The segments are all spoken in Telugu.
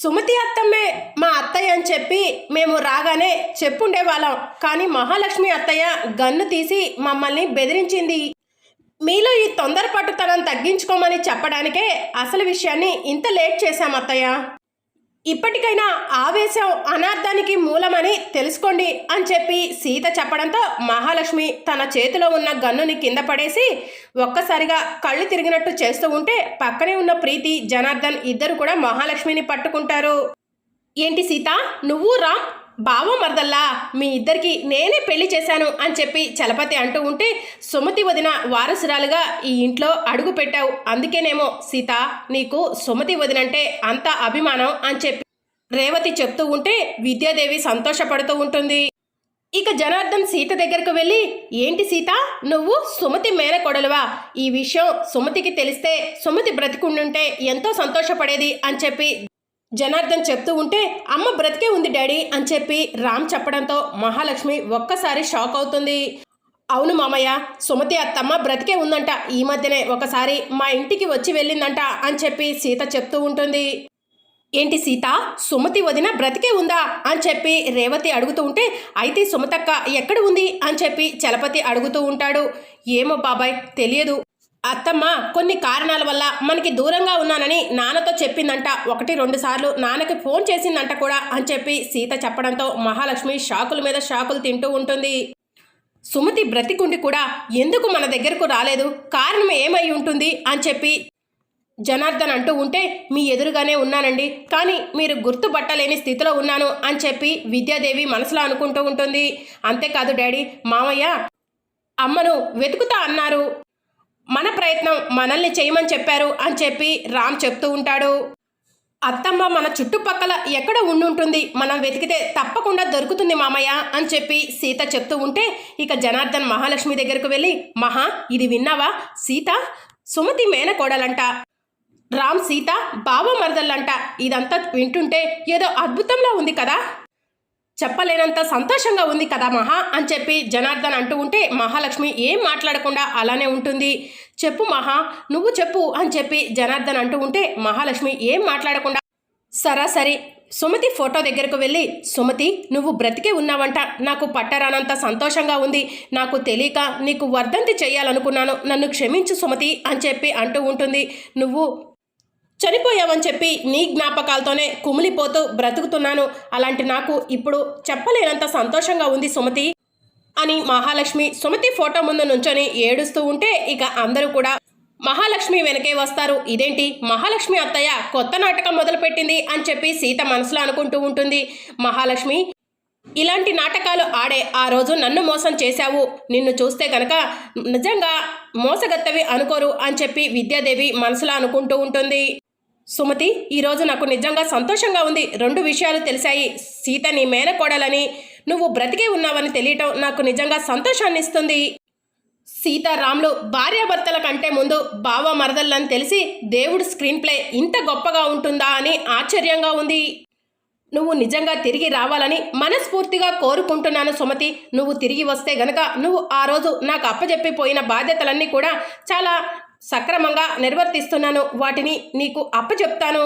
సుమతి అత్తమ్మే మా అత్తయ్య అని చెప్పి మేము రాగానే చెప్పుండే వాళ్ళం. కానీ మహాలక్ష్మి అత్తయ్య గన్ను తీసి మమ్మల్ని బెదిరించింది. మీలో ఈ తొందరపట్టుతనం తగ్గించుకోమని చెప్పడానికే అసలు విషయాన్ని ఇంత లేట్ చేశాం అత్తయ్య. ఇప్పటికైనా ఆవేశం అనార్థానికి మూలమని తెలుసుకోండి అని చెప్పి సీత చెప్పడంతో మహాలక్ష్మి తన చేతిలో ఉన్న గన్నుని కింద పడేసి ఒక్కసారిగా కళ్ళు తిరిగినట్టు చేస్తూ ఉంటే పక్కనే ఉన్న ప్రీతి జనార్దన్ ఇద్దరు కూడా మహాలక్ష్మిని పట్టుకుంటారు. ఏంటి సీత? నువ్వు రామ్? బావ మరదల్లా మీ ఇద్దరికి నేనే పెళ్ళి చేశాను అని చెప్పి చలపతి అంటూ ఉంటే సుమతి వదిన వారసురాలుగా ఈ ఇంట్లో అడుగు పెట్టావు. అందుకేనేమో సీత నీకు సుమతి వదినంటే అంత అభిమానం అని చెప్పి రేవతి చెప్తూ ఉంటే విద్యాదేవి సంతోషపడుతూ ఉంటుంది. ఇక జనార్దన్ సీత దగ్గరకు వెళ్ళి ఏంటి సీత నువ్వు సుమతి మేనకొడలువా? ఈ విషయం సుమతికి తెలిస్తే సుమతి బ్రతికుండుంటే ఎంతో సంతోషపడేది అని చెప్పి జనార్దన్ చెప్తూ ఉంటే అమ్మ బ్రతికే ఉంది డాడీ అని చెప్పి రామ్ చెప్పడంతో మహాలక్ష్మి ఒక్కసారి షాక్ అవుతుంది. అవును మామయ్య సుమతి అత్తమ్మ బ్రతికే ఉందంట. ఈ మధ్యనే ఒకసారి మా ఇంటికి వచ్చి వెళ్ళిందంట అని చెప్పి సీత చెప్తూ ఉంటుంది. ఏంటి సీత సుమతి వదిన బ్రతికే ఉందా? అని చెప్పి రేవతి అడుగుతూ ఉంటే అయితే సుమతక్క ఎక్కడ ఉంది? అని చెప్పి చలపతి అడుగుతూ ఉంటాడు. ఏమో బాబాయ్ తెలియదు. అత్తమ్మ కొన్ని కారణాల వల్ల మనకి దూరంగా ఉన్నానని నాన్నతో చెప్పిందంట. ఒకటి రెండు సార్లు నాన్నకి ఫోన్ చేసిందంట కూడా అని చెప్పి సీత చెప్పడంతో మహాలక్ష్మి షాకుల మీద షాకులు తింటూ ఉంటుంది. సుమతి బ్రతికుండి కూడా ఎందుకు మన దగ్గరకు రాలేదు? కారణం ఏమై ఉంటుంది? అని చెప్పి జనార్దన్ అంటూ ఉంటే మీ ఎదురుగానే ఉన్నానండి. కానీ మీరు గుర్తుపట్టలేని స్థితిలో ఉన్నాను అని చెప్పి విద్యాదేవి మనసులో అనుకుంటూ ఉంటుంది. అంతేకాదు డాడీ మామయ్య అమ్మను వెతుకుతా అన్నారు. మన ప్రయత్నం మనల్ని చేయమని చెప్పారు అని చెప్పి రామ్ చెప్తూ ఉంటాడు. అత్తమ్మ మన చుట్టుపక్కల ఎక్కడ ఉండుంటుంది? మనం వెతికితే తప్పకుండా దొరుకుతుంది మామయ్య అని చెప్పి సీత చెప్తూ ఉంటే ఇక జనార్దన్ మహాలక్ష్మి దగ్గరకు వెళ్ళి మహా ఇది విన్నావా? సీత సుమతి మేనకోడలంట. రామ్ సీత బావ మరదళ్ళంట ఇదంతా వింటుంటే ఏదో అద్భుతంలో ఉంది కదా. చెప్పలేనంత సంతోషంగా ఉంది కదా మహా అని చెప్పి జనార్దన్ అంటూ ఉంటే మహాలక్ష్మి ఏం మాట్లాడకుండా అలానే ఉంటుంది. చెప్పు మహా నువ్వు చెప్పు అని చెప్పి జనార్దన్ అంటూ ఉంటే మహాలక్ష్మి ఏం మాట్లాడకుండా సరాసరి సుమతి ఫోటో దగ్గరకు వెళ్ళి సుమతి నువ్వు బ్రతికే ఉన్నావంట. నాకు పట్టరానంత సంతోషంగా ఉంది. నాకు తెలియక నీకు వర్ధంతి చేయాలనుకున్నాను. నన్ను క్షమించు సుమతి అని చెప్పి అంటూ ఉంటుంది. నువ్వు చనిపోయావని చెప్పి నీ జ్ఞాపకాలతోనే కుమిలిపోతూ బ్రతుకుతున్నాను. అలాంటి నాకు ఇప్పుడు చెప్పలేనంత సంతోషంగా ఉంది సుమతి అని మహాలక్ష్మి సుమతి ఫోటో ముందు నుంచొని ఏడుస్తూ ఉంటే ఇక అందరూ కూడా మహాలక్ష్మి వెనకే వస్తారు. ఇదేంటి? మహాలక్ష్మి అత్తయ్య కొత్త నాటకం మొదలుపెట్టింది అని చెప్పి సీత మనసులో అనుకుంటూ ఉంటుంది. మహాలక్ష్మి ఇలాంటి నాటకాలు ఆడే ఆ రోజు నన్ను మోసం చేశావు. నిన్ను చూస్తే గనక నిజంగా మోసగత్తవి అనుకోరు అని చెప్పి విద్యాదేవి మనసులో అనుకుంటూ ఉంటుంది. సుమతి ఈరోజు నాకు నిజంగా సంతోషంగా ఉంది. రెండు విషయాలు తెలిసాయి. సీత నీ మేనకోడలని నువ్వు బ్రతికే ఉన్నావని తెలియటం నాకు నిజంగా సంతోషాన్ని ఇస్తుంది సీతారాములు భార్యాభర్తల కంటే ముందు బావ మరదళ్ళని తెలిసి దేవుడు స్క్రీన్ ప్లే ఇంత గొప్పగా ఉంటుందా అని ఆశ్చర్యంగా ఉంది. నువ్వు నిజంగా తిరిగి రావాలని మనస్ఫూర్తిగా కోరుకుంటున్నాను సుమతి. నువ్వు తిరిగి వస్తే గనక నువ్వు ఆ రోజు నాకు అప్పజెప్పిపోయిన బాధ్యతలన్నీ కూడా చాలా సక్రమంగా నిర్వర్తిస్తున్నాను. వాటిని నీకు అప్పచెప్తాను.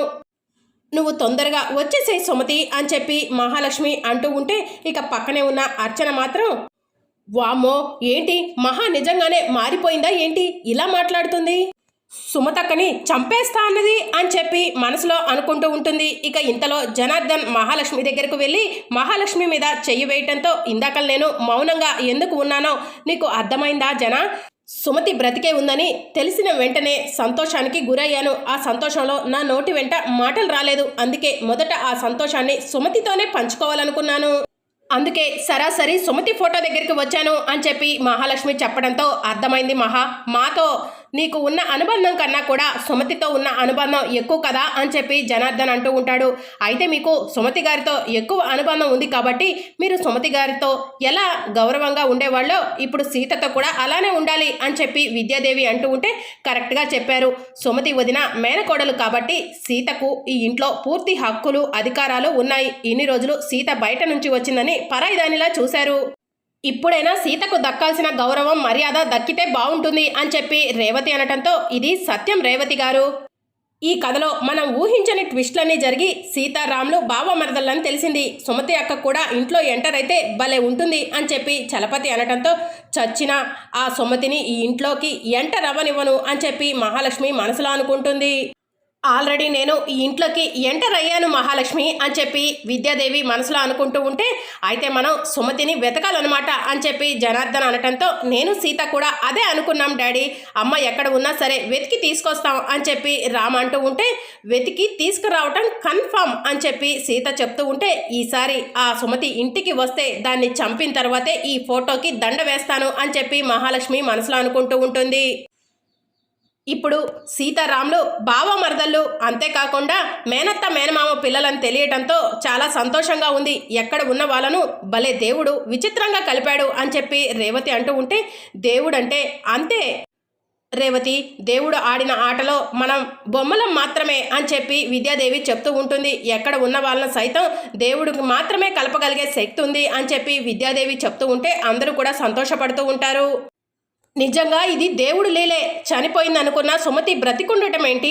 నువ్వు తొందరగా వచ్చేసే సుమతి అని చెప్పి మహాలక్ష్మి అంటూ ఉంటే ఇక పక్కనే ఉన్న అర్చన మాత్రం వామ్మో ఏంటి? మహా నిజంగానే మారిపోయిందా ఏంటి? ఇలా మాట్లాడుతుంది? సుమతక్కని చంపేస్తా అన్నది అని చెప్పి మనసులో అనుకుంటూ ఉంటుంది. ఇక ఇంతలో జనార్దన్ మహాలక్ష్మి దగ్గరకు వెళ్ళి మహాలక్ష్మి మీద చెయ్యి వేయటంతో ఇందాక నేను మౌనంగా ఎందుకు ఉన్నానో నీకు అర్థమైందా జన? సుమతి బ్రతికే ఉందని తెలిసిన వెంటనే సంతోషానికి గురయ్యాను. ఆ సంతోషంలో నా నోటి వెంట మాటలు రాలేదు. అందుకే మొదట ఆ సంతోషాన్ని సుమతితోనే పంచుకోవాలనుకున్నాను. అందుకే సరాసరి సుమతి ఫోటో దగ్గరికి వచ్చాను అని చెప్పి మహాలక్ష్మి చెప్పడంతో అర్థమైంది మహా మాతో నీకు ఉన్న అనుబంధం కన్నా కూడా సుమతితో ఉన్న అనుబంధం ఎక్కువ కదా అని చెప్పి జనార్దన్ అంటూ ఉంటాడు. అయితే మీకు సుమతి గారితో ఎక్కువ అనుబంధం ఉంది కాబట్టి మీరు సుమతి గారితో ఎలా గౌరవంగా ఉండేవాళ్ళో ఇప్పుడు సీతతో కూడా అలానే ఉండాలి అని చెప్పి విద్యాదేవి అంటూ ఉంటే కరెక్ట్గా చెప్పారు. సుమతి వదిన మేనకోడలు కాబట్టి సీతకు ఈ ఇంట్లో పూర్తి హక్కులు అధికారాలు ఉన్నాయి. ఇన్ని రోజులు సీత బయట నుంచి వచ్చిందని పరాయిదానిలా చూశారు. ఇప్పుడైనా సీతకు దక్కాల్సిన గౌరవం మర్యాద దక్కితే బాగుంటుంది అని చెప్పి రేవతి అనటంతో ఇది సత్యం రేవతి గారు. ఈ కథలో మనం ఊహించని ట్విస్ట్లన్నీ జరిగి సీతారాములు బావమరదలని తెలిసింది. సుమతి అక్క కూడా ఇంట్లో ఎంటర్ అయితే భలే ఉంటుంది అని చెప్పి చలపతి అనటంతో చచ్చిన ఆ సుమతిని ఈ ఇంట్లోకి ఎంటర్ అవ్వనివ్వను అని చెప్పి మహాలక్ష్మి మనసులో అనుకుంటుంది. ఆల్రెడీ నేను ఈ ఇంట్లోకి ఎంటర్ అయ్యాను మహాలక్ష్మి అని చెప్పి విద్యాదేవి మనసులో అనుకుంటూ ఉంటే అయితే మనం సుమతిని వెతకాలన్నమాట అని చెప్పి జనార్దన్ అనటంతో నేను సీత కూడా అదే అనుకున్నాం డాడీ. అమ్మ ఎక్కడ ఉన్నా సరే వెతికి తీసుకొస్తాం అని చెప్పి రామ్ అంటూ ఉంటే వెతికి తీసుకురావటం కన్ఫామ్ అని చెప్పి సీత చెప్తూ ఉంటే ఈసారి ఆ సుమతి ఇంటికి వస్తే దాన్ని చంపిన తర్వాతే ఈ ఫోటోకి దండ వేస్తాను అని చెప్పి మహాలక్ష్మి మనసులో అనుకుంటూ ఉంటుంది. ఇప్పుడు సీతారాములు బావ మరదళ్ళు అంతేకాకుండా మేనత్త మేనమామ పిల్లలని తెలియటంతో చాలా సంతోషంగా ఉంది. ఎక్కడ ఉన్న వాళ్ళను భలే దేవుడు విచిత్రంగా కలిపాడు అని చెప్పి రేవతి అంటూ ఉంటే దేవుడంటే అంతే రేవతి దేవుడు ఆడిన ఆటలో మనం బొమ్మలం మాత్రమే అని చెప్పి విద్యాదేవి చెప్తూ ఉంటుంది. ఎక్కడ ఉన్న వాళ్ళని సైతం దేవుడికి మాత్రమే కలపగలిగే శక్తి ఉంది అని చెప్పి విద్యాదేవి చెప్తూ ఉంటే అందరూ కూడా సంతోషపడుతూ ఉంటారు. నిజంగా ఇది దేవుడు లేలే. చనిపోయింది అనుకున్న సుమతి బ్రతికుండటం ఏంటి?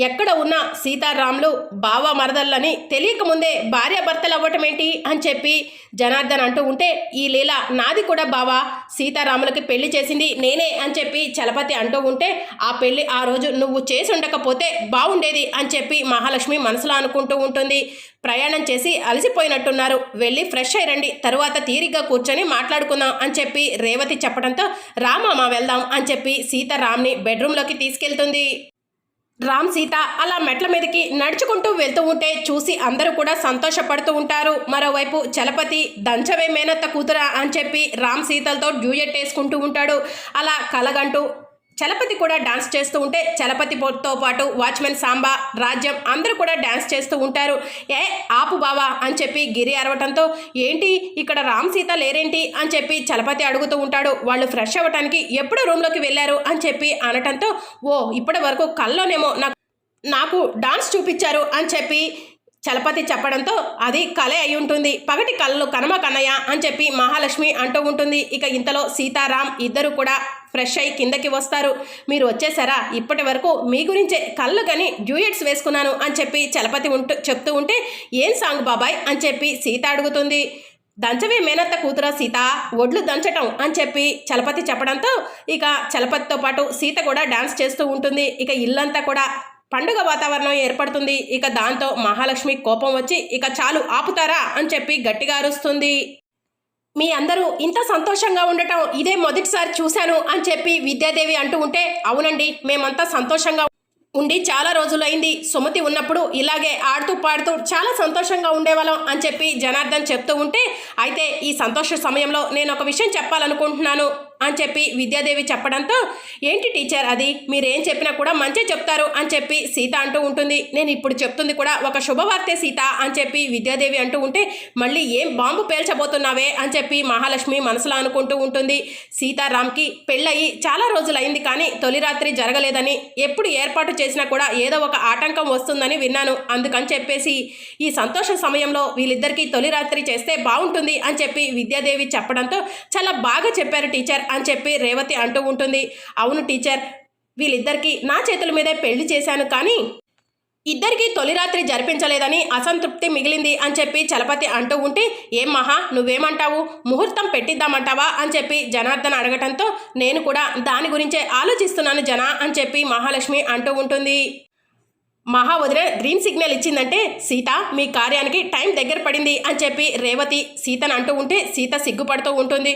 ఎక్కడ ఉన్న సీతారాములు బావ మరదళ్ళని తెలియకముందే భార్యాభర్తలు అవ్వటం ఏంటి? అని చెప్పి జనార్దన్ అంటూ ఉంటే ఈ లీల నాది కూడా బావా? సీతారాములకి పెళ్ళి చేసింది నేనే అని చెప్పి చలపతి అంటూ ఉంటే ఆ పెళ్ళి ఆ రోజు నువ్వు చేసి ఉండకపోతే బాగుండేది అని చెప్పి మహాలక్ష్మి మనసులో అనుకుంటూ ఉంటుంది. ప్రయాణం చేసి అలసిపోయినట్టున్నారు. వెళ్ళి ఫ్రెష్ అయ్యండి తరువాత తీరిగ్గా కూర్చొని మాట్లాడుకుందాం అని చెప్పి రేవతి చెప్పడంతో రామామ వెళ్దాం అని చెప్పి సీత రామ్ని బెడ్రూమ్లోకి తీసుకెళ్తుంది. రామ్ సీత అలా మెట్ల మీదకి నడుచుకుంటూ వెళ్తూ ఉంటే చూసి అందరూ కూడా సంతోషపడుతూ ఉంటారు. మరోవైపు చలపతి దంచవే మేనత్త కూతురా అని చెప్పి రామ్ సీతలతో డ్యూయెట్ వేసుకుంటూ ఉంటాడు. అలా కలగంటూ చలపతి కూడా డాన్స్ చేస్తూ ఉంటే చలపతితో పాటు వాచ్మెన్ సాంబా రాజ్యం అందరూ కూడా డాన్స్ చేస్తూ ఉంటారు. ఏ ఆపు బావా అని చెప్పి గిరి అరవటంతో ఏంటి ఇక్కడ రామ్ సీత లేరేంటి అని చెప్పి చలపతి అడుగుతూ ఉంటాడు. వాళ్ళు ఫ్రెష్ అవ్వటానికి ఎప్పుడు రూమ్లోకి వెళ్ళారు అని చెప్పి అనటంతో ఓ ఇప్పటి వరకు కల్లోనేమో నాకు నాకు డాన్స్ చూపించారు అని చెప్పి చలపతి చెప్పడంతో అది కలే అయి ఉంటుంది. పగటి కళ్ళు కనమ కన్నయ్య అని చెప్పి మహాలక్ష్మి అంటూ ఉంటుంది. ఇక ఇంతలో సీతారాం ఇద్దరు కూడా ఫ్రెష్ అయి కిందకి వస్తారు. మీరు వచ్చేసారా? ఇప్పటి వరకు మీ గురించే కళ్ళు కానీ డ్యూయట్స్ వేసుకున్నాను అని చెప్పి చలపతి ఉంటూ చెప్తూ ఉంటే ఏం సాంగ్ బాబాయ్? అని చెప్పి సీత అడుగుతుంది. దంచవే మేనత్త కూతుర సీత ఒడ్లు దంచటం అని చెప్పి చలపతి చెప్పడంతో ఇక చలపతితో పాటు సీత కూడా డాన్స్ చేస్తూ ఉంటుంది. ఇక ఇల్లంతా కూడా పండుగ వాతావరణం ఏర్పడుతుంది. ఇక దాంతో మహాలక్ష్మి కోపం వచ్చి ఇక చాలు ఆపుతారా అని చెప్పి గట్టిగా అరుస్తుంది. మీ అందరూ ఇంత సంతోషంగా ఉండటం ఇదే మొదటిసారి చూశాను అని చెప్పి విద్యాదేవి అంటూ ఉంటే అవునండి మేమంతా సంతోషంగా ఉండి చాలా రోజులైంది. సుమతి ఉన్నప్పుడు ఇలాగే ఆడుతూ పాడుతూ చాలా సంతోషంగా ఉండేవాళ్ళం అని చెప్పి జనార్దన్ చెప్తూ ఉంటే అయితే ఈ సంతోష సమయంలో నేను ఒక విషయం చెప్పాలనుకుంటున్నాను. అని చెప్పి విద్యాదేవి చెప్పడంతో ఏంటి టీచర్ అది? మీరేం చెప్పినా కూడా మంచి చెప్తారు అని చెప్పి సీత అంటూ ఉంటుంది. నేను ఇప్పుడు చెప్తుంది కూడా ఒక శుభవార్తే సీత అని చెప్పి విద్యాదేవి అంటూ ఉంటే మళ్ళీ ఏం బాంబు పేల్చబోతున్నావే అని చెప్పి మహాలక్ష్మి మనసులో అనుకుంటూ ఉంటుంది. సీతారాంకి పెళ్ళయి చాలా రోజులైంది కానీ తొలి రాత్రి జరగలేదని ఎప్పుడు ఏర్పాటు చేసినా కూడా ఏదో ఒక ఆటంకం వస్తుందని విన్నాను. అందుకని చెప్పేసి ఈ సంతోష సమయంలో వీళ్ళిద్దరికీ తొలి రాత్రి చేస్తే బాగుంటుంది అని చెప్పి విద్యాదేవి చెప్పడంతో చాలా బాగా చెప్పారు టీచర్. అని చెప్పి రేవతి అంటూ ఉంటుంది. అవును టీచర్ వీళ్ళిద్దరికీ నా చేతుల మీదే పెళ్ళి చేశాను కానీ ఇద్దరికీ తొలి రాత్రి జరిపించలేదని అసంతృప్తి మిగిలింది అని చెప్పి చలపతి అంటూ ఉంటే ఏం మహా నువ్వేమంటావు? ముహూర్తం పెట్టిద్దామంటావా? అని చెప్పి జనార్దన్ అడగటంతో నేను కూడా దాని గురించే ఆలోచిస్తున్నాను జన అని చెప్పి మహాలక్ష్మి అంటూ ఉంటుంది. మహా వదిన గ్రీన్ సిగ్నల్ ఇచ్చిందంటే సీత మీ కార్యానికి టైం దగ్గర పడింది అని చెప్పి రేవతి సీతను అంటూ ఉంటే సీత సిగ్గుపడుతూ ఉంటుంది.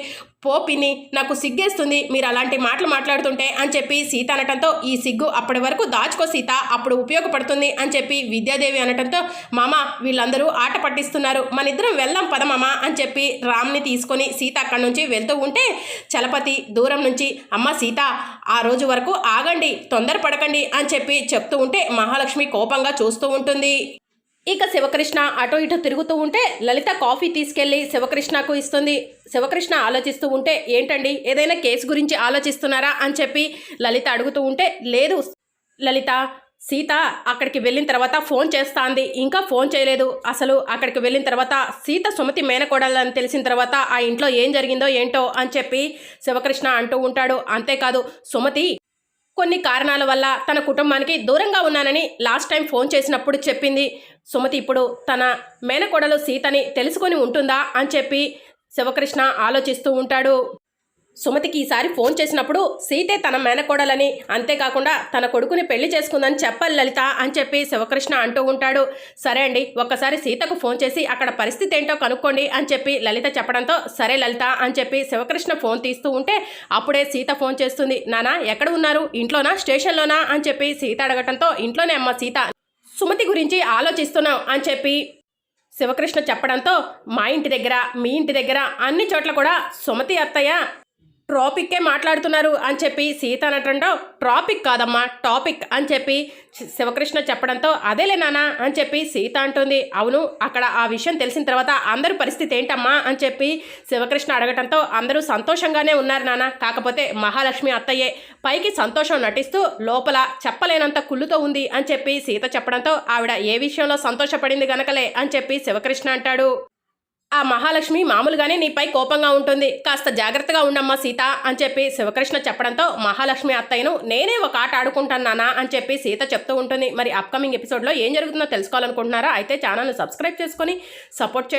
పో పిన్ని నాకు సిగ్గేస్తుంది. మీరు అలాంటి మాటలు మాట్లాడుతుంటే అని చెప్పి సీత అనటంతో ఈ సిగ్గు అప్పటి వరకు దాచుకో సీత అప్పుడు ఉపయోగపడుతుంది అని చెప్పి విద్యాదేవి అనటంతో మామ వీళ్ళందరూ ఆట పట్టిస్తున్నారు. మన ఇద్దరం వెళ్దాం పదమామ అని చెప్పి రామ్ని తీసుకొని సీత అక్కడి నుంచి వెళ్తూ ఉంటే చలపతి దూరం నుంచి అమ్మ సీత ఆ రోజు వరకు ఆగండి తొందరపడకండి అని చెప్పి చెప్తూ ఉంటే మహాలక్ష్మి కోపంగా చూస్తూ ఉంటుంది. ఇక శివకృష్ణ అటో ఇటో తిరుగుతూ ఉంటే లలిత కాఫీ తీసుకెళ్ళి శివకృష్ణకు ఇస్తుంది. శివకృష్ణ ఆలోచిస్తూ ఉంటే ఏంటండి? ఏదైనా కేసు గురించి ఆలోచిస్తున్నారా? అని చెప్పి లలిత అడుగుతూ ఉంటే లేదు. లలిత సీత అక్కడికి వెళ్ళిన తర్వాత ఫోన్ చేస్తాంది. ఇంకా ఫోన్ చేయలేదు. అసలు అక్కడికి వెళ్ళిన తర్వాత సీత సుమతి మేనకోడలని తెలిసిన తర్వాత ఆ ఇంట్లో ఏం జరిగిందో ఏంటో అని చెప్పి శివకృష్ణ అంటూ ఉంటాడు. అంతేకాదు సుమతి కొన్ని కారణాల వల్ల తన కుటుంబానికి దూరంగా ఉన్నానని లాస్ట్ టైం ఫోన్ చేసినప్పుడు చెప్పింది. సుమతి ఇప్పుడు తన మేనకోడలు సీతని తెలుసుకొని ఉంటుందా అని చెప్పి శివకృష్ణ ఆలోచిస్తూ ఉంటాడు. సుమతికి ఈసారి ఫోన్ చేసినప్పుడు సీతే తన మేనకోడలని అంతేకాకుండా తన కొడుకుని పెళ్ళి చేసుకుందని చెప్పాలి లలిత అని చెప్పి శివకృష్ణ అంటూ ఉంటాడు. సరే అండి ఒక్కసారి సీతకు ఫోన్ చేసి అక్కడ పరిస్థితి ఏంటో కనుక్కోండి అని చెప్పి లలిత చెప్పడంతో సరే లలిత అని చెప్పి శివకృష్ణ ఫోన్ తీస్తూ ఉంటే అప్పుడే సీత ఫోన్ చేస్తుంది. నానా ఎక్కడ ఉన్నారు? ఇంట్లోనా? స్టేషన్లోనా? అని చెప్పి సీత అడగటంతో ఇంట్లోనే అమ్మ సీత. సుమతి గురించి ఆలోచిస్తున్నాం అని చెప్పి శివకృష్ణ చెప్పడంతో మా ఇంటి దగ్గర మీ ఇంటి దగ్గర అన్ని చోట్ల కూడా సుమతి అత్తయ్య ట్రాపిక్కే మాట్లాడుతున్నారు అని చెప్పి సీత అనటంలో ట్రాపిక్ కాదమ్మా టాపిక్ అని చెప్పి శివకృష్ణ చెప్పడంతో అదేలే నాన్న అని చెప్పి సీత అంటుంది. అవును అక్కడ ఆ విషయం తెలిసిన తర్వాత అందరి పరిస్థితి ఏంటమ్మా అని చెప్పి శివకృష్ణ అడగటంతో అందరూ సంతోషంగానే ఉన్నారు నాన్న కాకపోతే మహాలక్ష్మి అత్తయ్యే పైకి సంతోషం నటిస్తూ లోపల చెప్పలేనంత కుళ్ళుతో ఉంది అని చెప్పి సీత చెప్పడంతో ఆవిడ ఏ విషయంలో సంతోషపడింది గనకలే అని చెప్పి శివకృష్ణ అంటాడు. ఆ మహాలక్ష్మి మామూలుగానే నీపై కోపంగా ఉంటుంది. కాస్త జాగ్రత్తగా ఉండమ్మా సీత అని చెప్పి శివకృష్ణ చెప్పడంతో మహాలక్ష్మి అత్తయ్యను నేనే ఒక ఆట ఆడుకుంటున్నానా అని చెప్పి సీత చెప్తూ ఉంటుంది. మరి అప్కమింగ్ ఎపిసోడ్లో ఏం జరుగుతుందో తెలుసుకోవాలనుకుంటున్నారా? అయితే ఛానల్ను సబ్స్క్రైబ్ చేసుకొని సపోర్ట్